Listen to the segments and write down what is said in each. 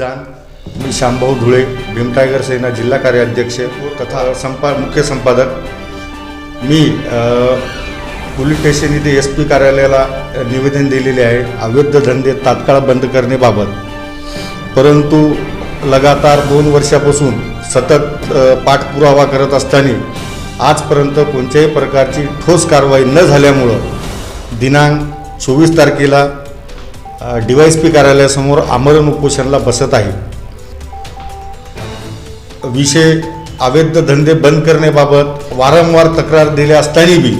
विधान मी शांभाऊ धुळे भीमटायगर सेना जिल्हा कार्याध्यक्ष तथा संपा मुख्य संपादक. मी पोलीस स्टेशन इथे एस पी कार्यालयाला निवेदन दिलेले आहे अवैध धंदे तात्काळ बंद करण्याबाबत. परंतु लगातार दोन वर्षापासून सतत पाठपुरावा करत असताना आजपर्यंत कोणत्याही प्रकारची ठोस कारवाई न झाल्यामुळं दिनांक चोवीस तारखेला डी पी कार्यालयासमोर आमरण उपोषणाला बसत आहे. विषय अवैध धंदे बंद करण्याबाबत वारंवार तक्रार दिले असताना बी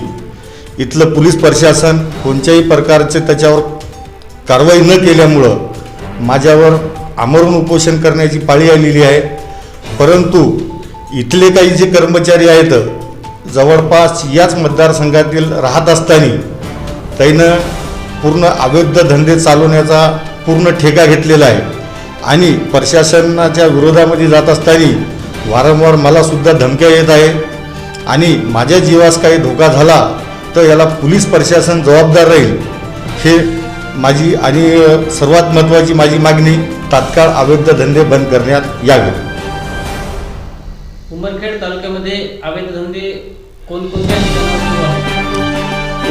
इथलं पोलीस प्रशासन कोणत्याही प्रकारचे त्याच्यावर कारवाई न केल्यामुळं माझ्यावर आमरण उपोषण करण्याची पाळी आलेली आहे. परंतु इथले काही जे कर्मचारी आहेत जवळपास याच मतदारसंघातील राहत असताना त्यानं पूर्ण अवैध धंदे चालवण्याचा पूर्ण ठेका घेतलेला आहे. आणि प्रशासनाच्या विरोधामध्ये जात असताना वारंवार मला सुद्धा धमक्या येत आहे. आणि माझ्या जीवास काही धोका झाला तर याला पोलीस प्रशासन जबाबदार राहील. हे माझी आणि सर्वात महत्त्वाची माझी मागणी तात्काळ अवैध धंदे बंद करण्यात यावे. उमरखेड तालुक्यामध्ये अवैध धंदे कोणकोणत्या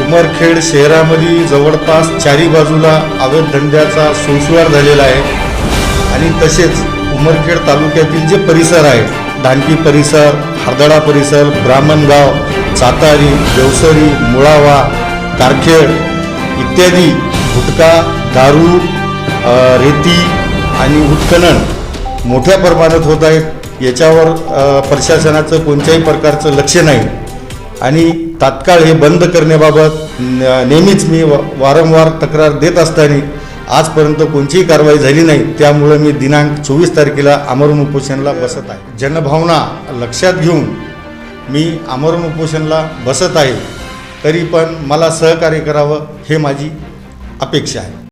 उमरखेड शहरामध्ये जवळपास चारी बाजूला अवैध धंद्याचा सुळसुळाट झालेला आहे. आणि तसेच उमरखेड तालुक्यातील जे परिसर आहे दांडी परिसर हरदडा परिसर ब्राह्मणगाव चातारी देवसरी मुळावा कारखेड इत्यादी गुटखा दारू रेती आणि उत्खनन मोठ्या प्रमाणात होत आहेत. याच्यावर प्रशासनाचं कोणत्याही प्रकारचं लक्ष नाही. आणि तात्काळ हे बंद करण्याबाबत न- नेहमीच मी वारंवार तक्रार देत असताना आजपर्यंत कोणतीही कारवाई झाली नाही. त्यामुळं मी दिनांक चोवीस तारखेला आमरण उपोषणला बसत आहे. जनभावना लक्षात घेऊन मी आमरण उपोषणला बसत आहे. तरी पण मला सहकार्य करावं हे माझी अपेक्षा आहे.